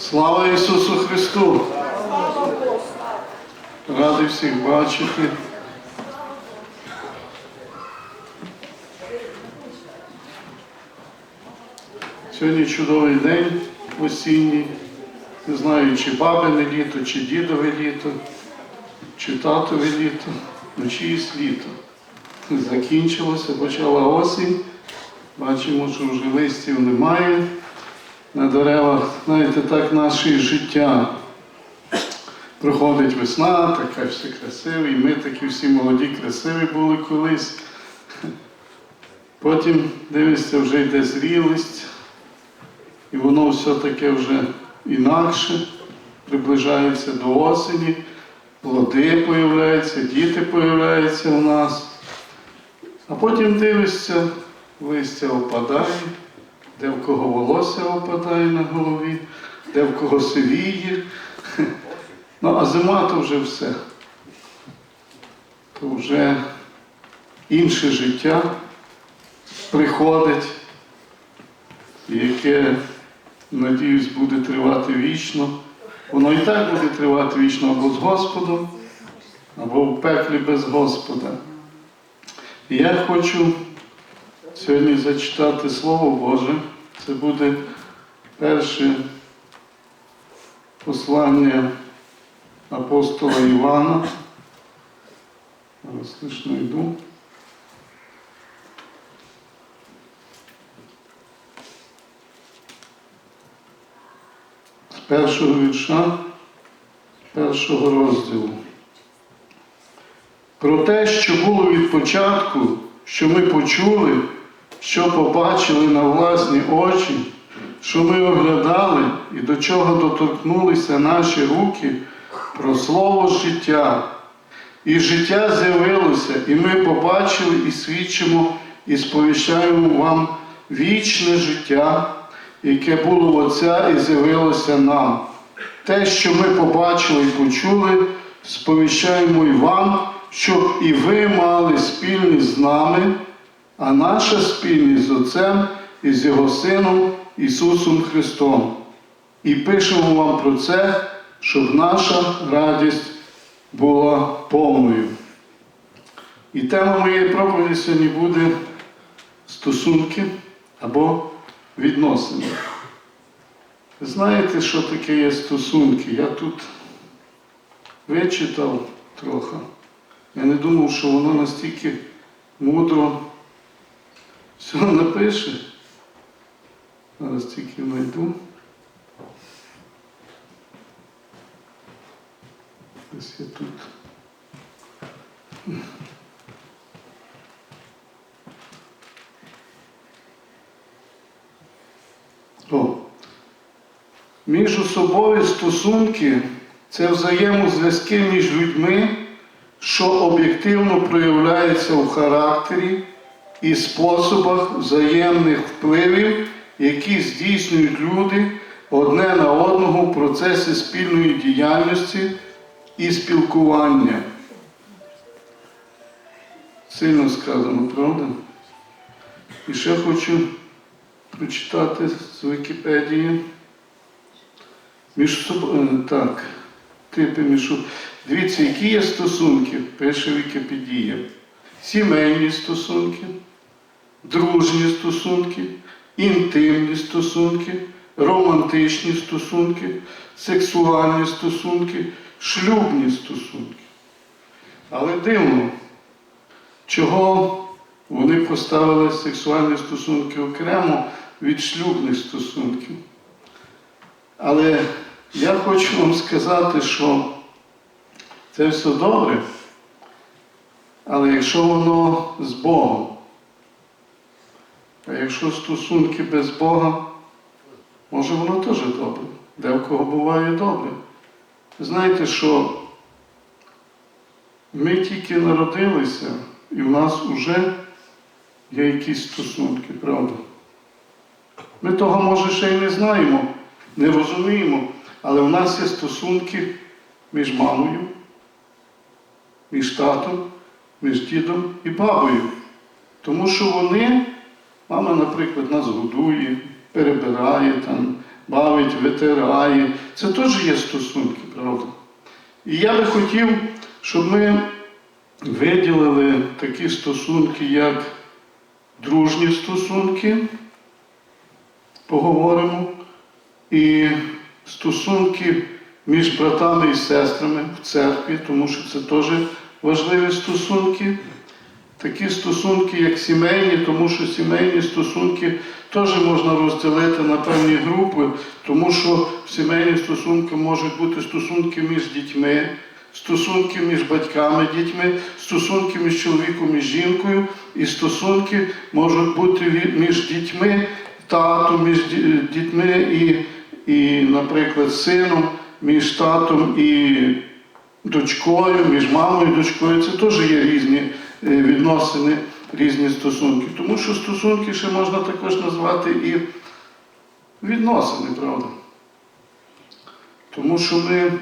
Слава Ісусу Христу! Радий всіх бачити. Сьогодні чудовий день осінній. Не знаю, чи бабине літо, чи дідове літо, чи татове літо, ну чиїсь літо. Закінчилося, почала осінь. Бачимо, що вже листів немає. На деревах, знаєте, так наше життя. Проходить весна, така всі красиві, і ми такі всі молоді, красиві були колись. Потім дивишся, вже йде зрілість, і воно все таке вже інакше, приближається до осені, плоди появляються, діти появляються у нас. А потім дивишся, листя опадає, де в кого волосся опадає на голові, де в кого сивіє. Ну, а зима то вже все. То вже інше життя приходить, яке, надіюсь, буде тривати вічно. Воно і так буде тривати вічно або з Господом, або в пеклі без Господа. І я хочу сьогодні зачитати Слово Боже. Це буде перше послання апостола Івана. Зараз лише йду. З першого вірша, першого розділу. Про те, що було від початку, що ми почули, що побачили на власні очі, що ми оглядали і до чого доторкнулися наші руки про слово життя. І життя з'явилося, і ми побачили і свідчимо, і сповіщаємо вам вічне життя, яке було в Отця і з'явилося нам. Те, що ми побачили і почули, сповіщаємо і вам, щоб і ви мали спільність з нами, а наша спільність з Отцем і з Його Сином Ісусом Христом. І пишемо вам про це, щоб наша радість була повною. І тема моєї проповіді сьогодні буде стосунки або відносини. Знаєте, що таке є стосунки? Я тут вичитав трохи. Я не думав, що воно настільки мудро все напише. Зараз тільки знайду. Ось я тут. О. Міжособові стосунки це взаємозв'язки між людьми, що об'єктивно проявляються у характері і способах взаємних впливів, які здійснюють люди одне на одного в процесі спільної діяльності і спілкування. Сильно сказано, правда? І ще хочу прочитати з Вікіпедії. Між собою, так, типи між Дивіться, які є стосунки, пише Вікіпедія. Сімейні стосунки, дружні стосунки, інтимні стосунки, романтичні стосунки, сексуальні стосунки, шлюбні стосунки. Але дивно, чого вони поставили сексуальні стосунки окремо від шлюбних стосунків. Але я хочу вам сказати, що це все добре, але якщо воно з Богом, а якщо стосунки без Бога, може воно теж добре. Де в кого буває добре. Знаєте, що ми тільки народилися, і в нас вже є якісь стосунки, правда? Ми того, може, ще й не знаємо, не розуміємо, але в нас є стосунки між мамою, між татом, між дідом і бабою. Тому що вони, мама, наприклад, нас годує, перебирає, там, бавить, витирає. Це теж є стосунки, правда? І я би хотів, щоб ми виділили такі стосунки, як дружні стосунки, поговоримо, і стосунки між братами і сестрами в церкві, тому що це теж важливі стосунки. Такі стосунки, як сімейні, тому що сімейні стосунки теж можна розділити на певні групи, тому що сімейні стосунки можуть бути стосунки між дітьми, стосунки між батьками, дітьми, стосунки між чоловіком і жінкою, і стосунки можуть бути між дітьми, татом, між дітьми і, і, наприклад, сином, між татом і дочкою, між мамою і дочкою. Це теж є різні е, відносини, різні стосунки. Тому що стосунки ще можна також назвати і відносини, правда? Тому що ми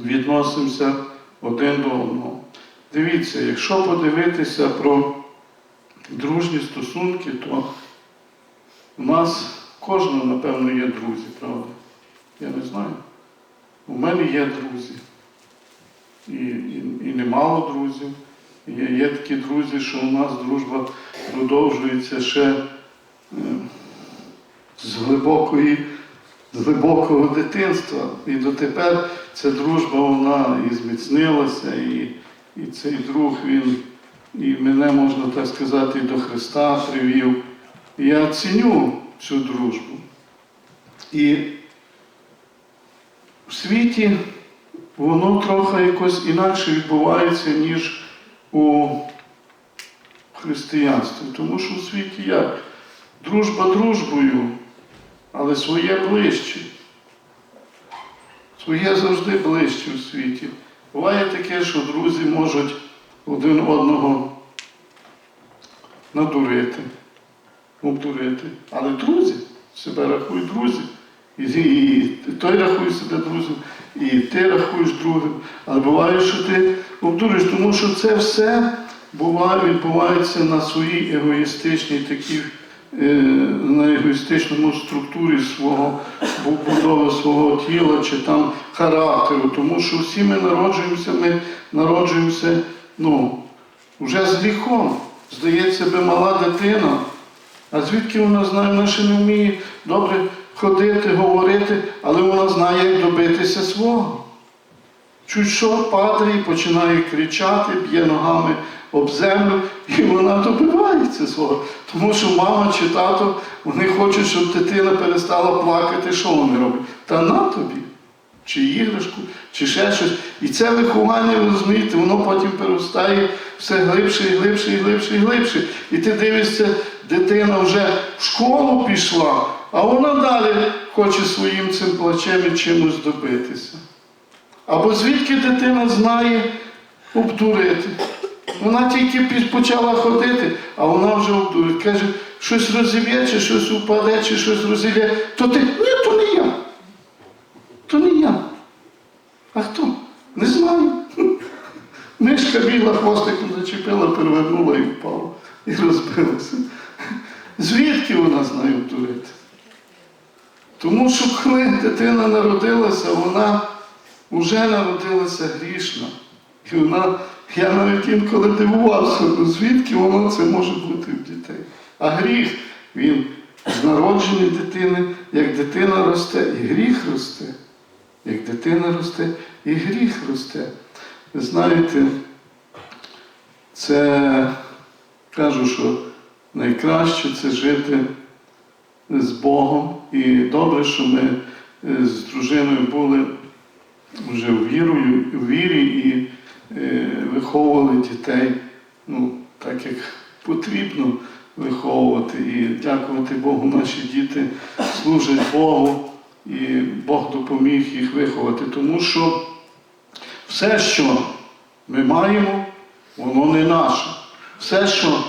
відносимося один до одного. Дивіться, якщо подивитися про дружні стосунки, то у нас кожного, напевно, є друзі, правда? Я не знаю. У мене є друзі. І, і, і немало друзів. Є, є такі друзі, що у нас дружба продовжується ще е, з глибокої, з глибокого дитинства. І дотепер ця дружба вона і зміцнилася, і, і цей друг він і мене, можна так сказати, і до Христа привів. Я ціню цю дружбу. І в світі воно трохи якось інакше відбувається, ніж у християнстві. Тому що у світі як? Дружба дружбою, але своє ближче. Своє завжди ближче у світі. Буває таке, що друзі можуть один одного надурити, обдурити. Але друзі себе рахують друзі. І, і, той рахує себе друзем, і ти рахуєш другим. Але буває, що ти обдуриш, тому що це все буває, відбувається на своїй егоїстичній такій, е, на егоїстичному структурі свого будови свого тіла чи там характеру. Тому що всі ми народжуємося, ми народжуємося ну, вже з гріхом. Здається би, мала дитина. А звідки вона знає, вона ще не вміє добре ходити, говорити, але вона знає, як добитися свого. Чуть що падає, починає кричати, б'є ногами об землю, і вона добивається свого. Тому що мама чи тато, вони хочуть, щоб дитина перестала плакати, що вони роблять? Та на тобі. Чи іграшку, чи ще щось. І це виховання, ви розумієте, воно потім переростає все глибше і глибше, і глибше, і глибше. І ти дивишся, дитина вже в школу пішла, а вона далі хоче своїм цим плачем і чимось добитися. Або звідки дитина знає обдурити. Вона тільки почала ходити, а вона вже обдурить. Каже, щось розіб'є, чи щось упаде, чи щось розіб'є. То ти, ні, то не я. То не я. А хто? Не знаю. Мишка біла хвостиком зачепила, перевернула і впала. І розбилася. Звідки вона знає обдурити? Тому що коли дитина народилася, вона вже народилася грішна. І вона, я навіть інколи дивувався, ну звідки воно це може бути в дітей. А гріх, він з народження дитини, як дитина росте, і гріх росте. Як дитина росте, і гріх росте. Ви знаєте, це кажу, що найкраще це жити з Богом. І добре, що ми е, з дружиною були вже в вірою, в вірі і е, виховували дітей, ну, так як потрібно виховувати. І дякувати Богу, наші діти служать Богу, і Бог допоміг їх виховати. Тому що все, що ми маємо, воно не наше. Все, що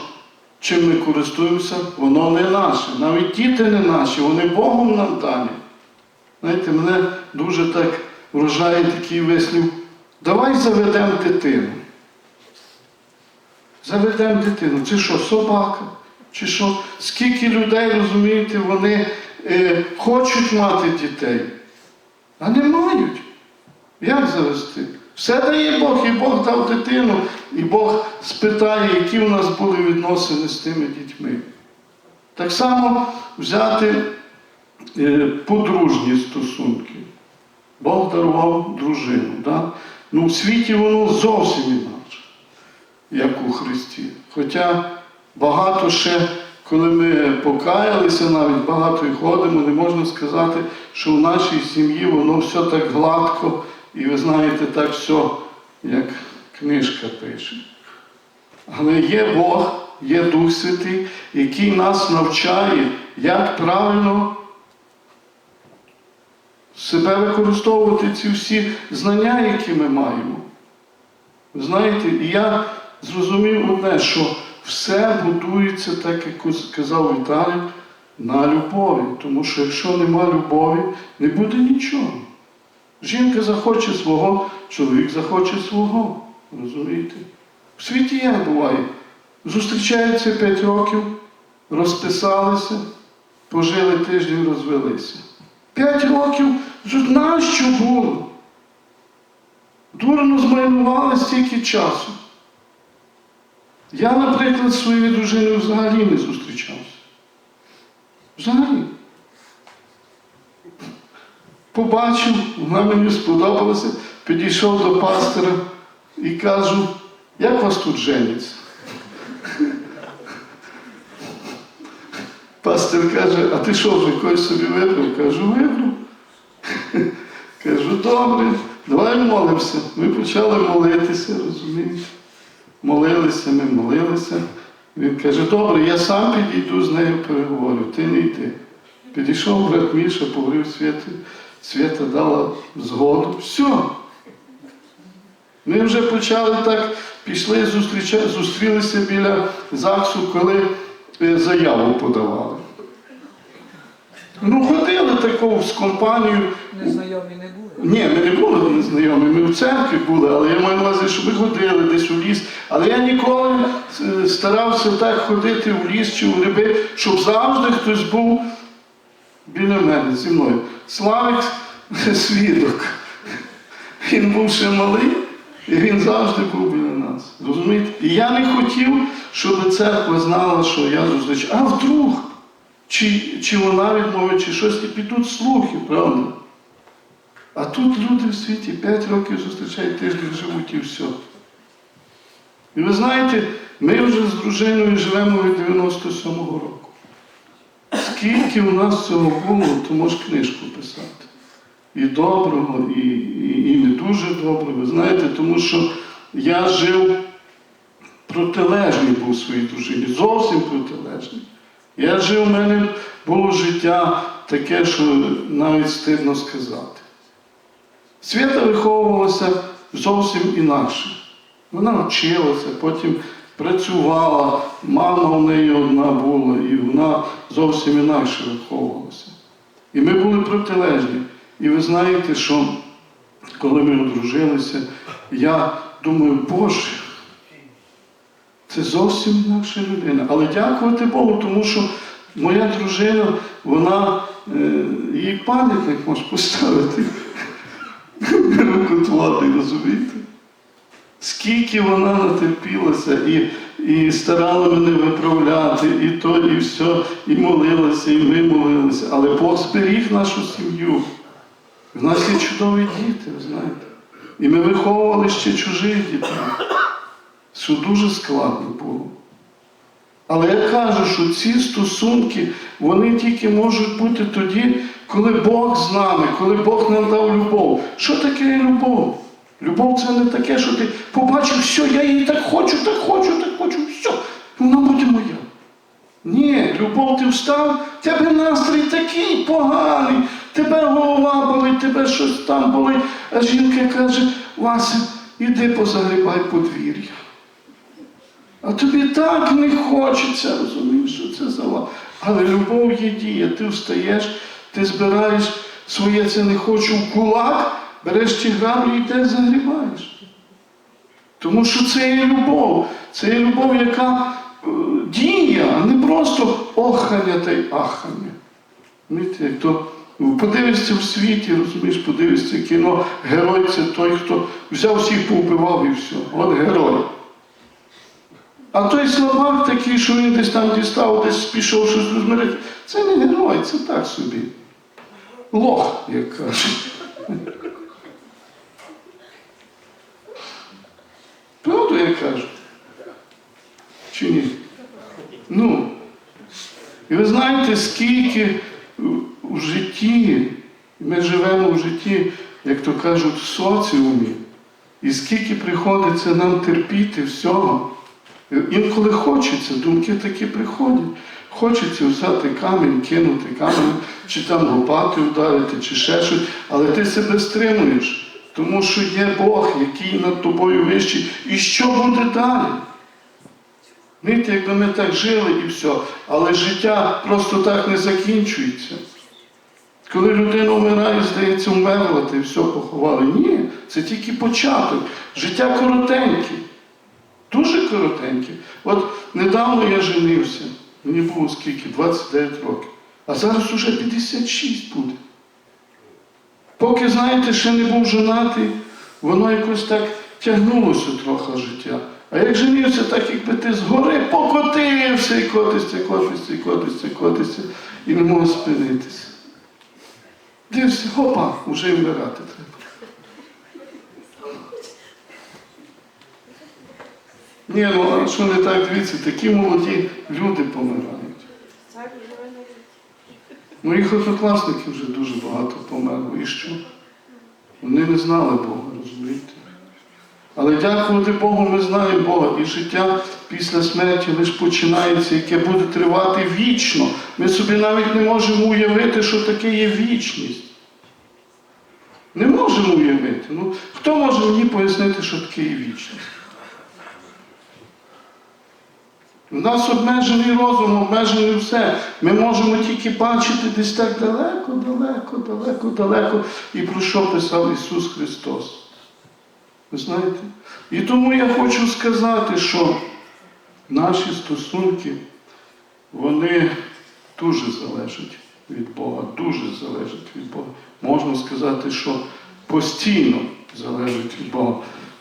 чим ми користуємося, воно не наше. Навіть діти не наші, вони Богом нам дані. Знаєте, мене дуже так вражає такий вислів. Давай заведемо дитину. Заведемо дитину. Це що, собака? Чи що? Скільки людей, розумієте, вони е, хочуть мати дітей, а не мають. Як завести? Все дає Бог, і Бог дав дитину, і Бог спитає, які у нас були відносини з тими дітьми. Так само взяти е, подружні стосунки. Бог дарував дружину. Да? Ну, в світі воно зовсім інакше, як у Христі. Хоча багато ще, коли ми покаялися, навіть багато і ходимо, не можна сказати, що в нашій сім'ї воно все так гладко, і ви знаєте, так все, як книжка пише. Але є Бог, є Дух Святий, який нас навчає, як правильно себе використовувати ці всі знання, які ми маємо. Ви Знаєте, і я зрозумів одне, що все будується, так як казав Віталій, на любові. Тому що якщо нема любові, не буде нічого. Жінка захоче свого, чоловік захоче свого. Розумієте? В світі як буває. Зустрічаються 5 років, розписалися, пожили тиждень, розвелися. П'ять років нащо було? Дурно змайнували стільки часу. Я, наприклад, своєю дружиною взагалі не зустрічався. Взагалі. Побачив, вона мені сподобалася, підійшов до пастора і кажу, як вас тут жениться? Пастор каже, а ти що вже когось собі вибрав? Кажу, вибрав. Кажу, добре, давай молимося. Ми почали молитися, розумієш? Молилися, ми молилися. Він каже, добре, я сам підійду з нею переговорю, ти не йди. Підійшов брат Міша, поговорив Святу, Свята дала згоду. Все. Ми вже почали так, пішли, зустрілися біля ЗАГСу, коли е, заяву подавали. Ну, ходили такого з компанією. Незнайомі не були. Ні, ми не були незнайомі, ми в церкві були, але я маю на увазі, що ми ходили десь у ліс. Але я ніколи е, старався так ходити в ліс чи у гриби, щоб завжди хтось був біля мене зі мною. Славик свідок. Він був ще малий, і він завжди був біля нас. Розумієте? І я не хотів, щоб церква знала, що я зустрічаю. А вдруг? Чи, чи вона відмовить, чи щось, і підуть слухи, правда? А тут люди в світі 5 років зустрічають тиждень живуть і все. І ви знаєте, ми вже з дружиною живемо від 97-го року. Скільки у нас цього було, то можеш книжку писати. І доброго, і, і, і не дуже доброго. Знаєте, тому що я жив протилежний був своїй дружині, зовсім протилежний. Я жив, у мене було життя таке, що навіть стидно сказати. Свята виховувалася зовсім інакше. Вона вчилася, потім працювала, мама в неї одна була, і вона зовсім інакше виховувалася. І ми були протилежні. І ви знаєте, що коли ми одружилися, я думаю, Боже, це зовсім інакша людина. Але дякувати Богу, тому що моя дружина, вона е, її пам'ятник може поставити. Рукотворний, розумієте? Скільки вона натерпілася і, і старала мене виправляти, і то, і все, і молилася, і ми молилися. Але Бог зберіг нашу сім'ю. В нас є чудові діти, ви знаєте. І ми виховували ще чужих дітей. Що дуже складно було. Але я кажу, що ці стосунки, вони тільки можуть бути тоді, коли Бог з нами, коли Бог нам дав любов. Що таке любов? Любов це не таке, що ти побачив, все, я її так хочу, так хочу, так хочу, все, вона буде моя. Ні, любов ти встав, тебе настрій такий поганий, тебе голова болить, тебе щось там болить. А жінка каже, Вася, іди позагрібай подвір'я. А тобі так не хочеться, розумієш, що це за ла- Але любов є дія, ти встаєш, ти збираєш своє це не хочу в кулак, береш ті граблі і йдеш загрібаєш. Тому що це є любов, це є любов, яка е, діє, а не просто охання та й ахання. Знаєте, як то подивишся в світі, розумієш, подивишся кіно, герой це той, хто взяв всіх повбивав і все. От герой. А той слабак такий, що він десь там дістав, десь пішов щось розмірити, це не герой, це так собі. Лох, як кажуть. Правду я кажу? Чи ні? Ну. І ви знаєте, скільки у житті, ми живемо в житті, як то кажуть, в соціумі, і скільки приходиться нам терпіти всього. Інколи хочеться, думки такі приходять. Хочеться взяти камінь, кинути камінь, чи там лопати вдарити, чи ще щось, але ти себе стримуєш, тому що є Бог, який над тобою вищий. І що буде далі? Знаєте, якби ми так жили і все, але життя просто так не закінчується. Коли людина вмирає, здається, вмерла, ти все поховали. Ні, це тільки початок. Життя коротеньке. Дуже коротеньке. От недавно я женився. Мені було скільки? 29 років. А зараз уже 56 буде. Поки, знаєте, ще не був женатий, воно якось так тягнулося трохи життя. А як женився, так якби ти згори покотився і котишся, котишся, і котишся, котишся, і не можеш спинитися. Дивишся, хопа, вже й вмирати треба. Ні, ну а що не так, дивіться, такі молоді люди помирають. Моїх однокласників вже дуже багато померло. І що? Вони не знали Бога, розумієте? Але дякувати Богу, ми знаємо Бога. І життя після смерті лише починається, яке буде тривати вічно. Ми собі навіть не можемо уявити, що таке є вічність. Не можемо уявити. Ну, хто може мені пояснити, що таке є вічність? У нас обмежений розум, обмежене все. Ми можемо тільки бачити десь так далеко, далеко, далеко, далеко. І про що писав Ісус Христос. Ви знаєте? І тому я хочу сказати, що наші стосунки, вони дуже залежать від Бога, дуже залежать від Бога. Можна сказати, що постійно залежать від Бога.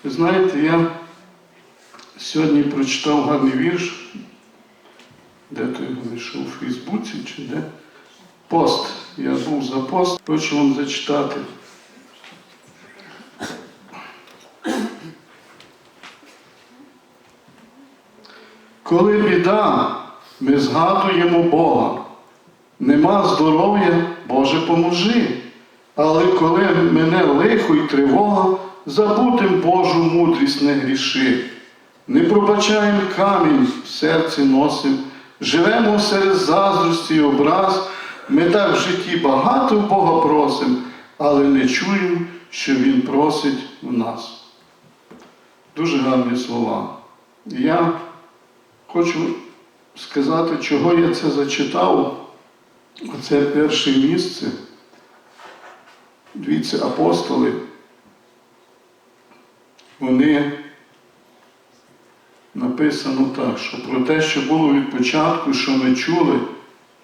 Ви знаєте, я сьогодні прочитав гарний вірш, де то його знайшов у Фейсбуці чи де. Пост. Я був за пост, хочу вам зачитати. Коли біда, ми згадуємо Бога. Нема здоров'я, Боже, поможи. Але коли мене лихо й тривога, забудем Божу мудрість не гріши. Не пробачаємо камінь в серці носим, живемо серед заздрості й образ. Ми так в житті багато Бога просим, але не чуємо, що Він просить в нас. Дуже гарні слова. Я хочу сказати, чого я це зачитав. Оце перше місце. Дивіться, апостоли, вони написано так, що про те, що було від початку, що ми чули,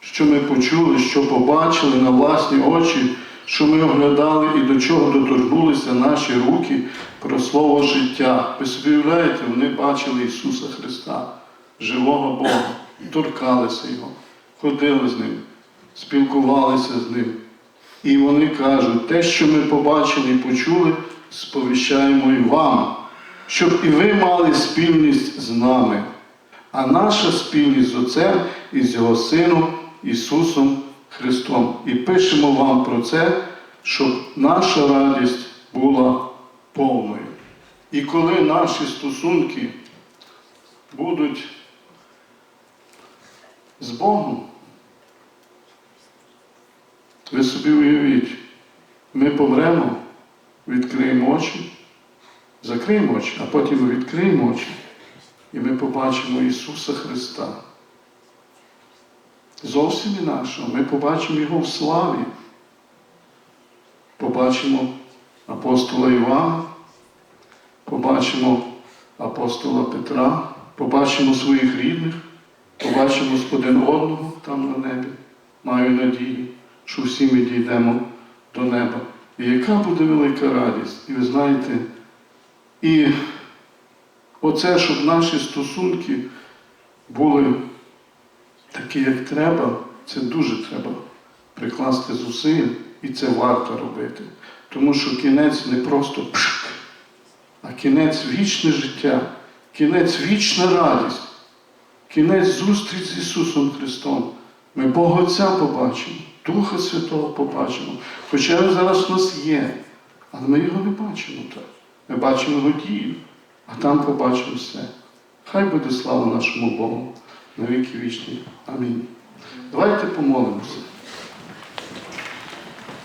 що ми почули, що побачили на власні очі, що ми оглядали і до чого доторкнулися наші руки про слово життя. Ви собі уявляєте, вони бачили Ісуса Христа, живого Бога, торкалися Його, ходили з Ним, спілкувалися з Ним. І вони кажуть, те, що ми побачили і почули, сповіщаємо і вам, щоб і ви мали спільність з нами. А наша спільність з Отцем і з Його Сином Ісусом Христом. І пишемо вам про це, щоб наша радість була повною. І коли наші стосунки будуть з Богом, ви собі уявіть, ми помремо, відкриємо очі, закриємо очі, а потім ми відкриємо очі, і ми побачимо Ісуса Христа. Зовсім інакшого. Ми побачимо Його в славі. Побачимо апостола Івана, побачимо апостола Петра, побачимо своїх рідних, побачимо один одного там на небі. Маю надію. що всі ми дійдемо до неба. І яка буде велика радість. І ви знаєте, і оце, щоб наші стосунки були такі, як треба, це дуже треба прикласти зусиль, і це варто робити. Тому що кінець не просто пшк, а кінець вічне життя, кінець вічна радість, кінець зустріч з Ісусом Христом. Ми Бога Отця побачимо, Духа Святого побачимо. Хоча Він зараз у нас є, але ми його не бачимо так. Ми бачимо водію, а там побачимо все. Хай буде слава нашому Богу на віки вічні. Амінь. Давайте помолимося.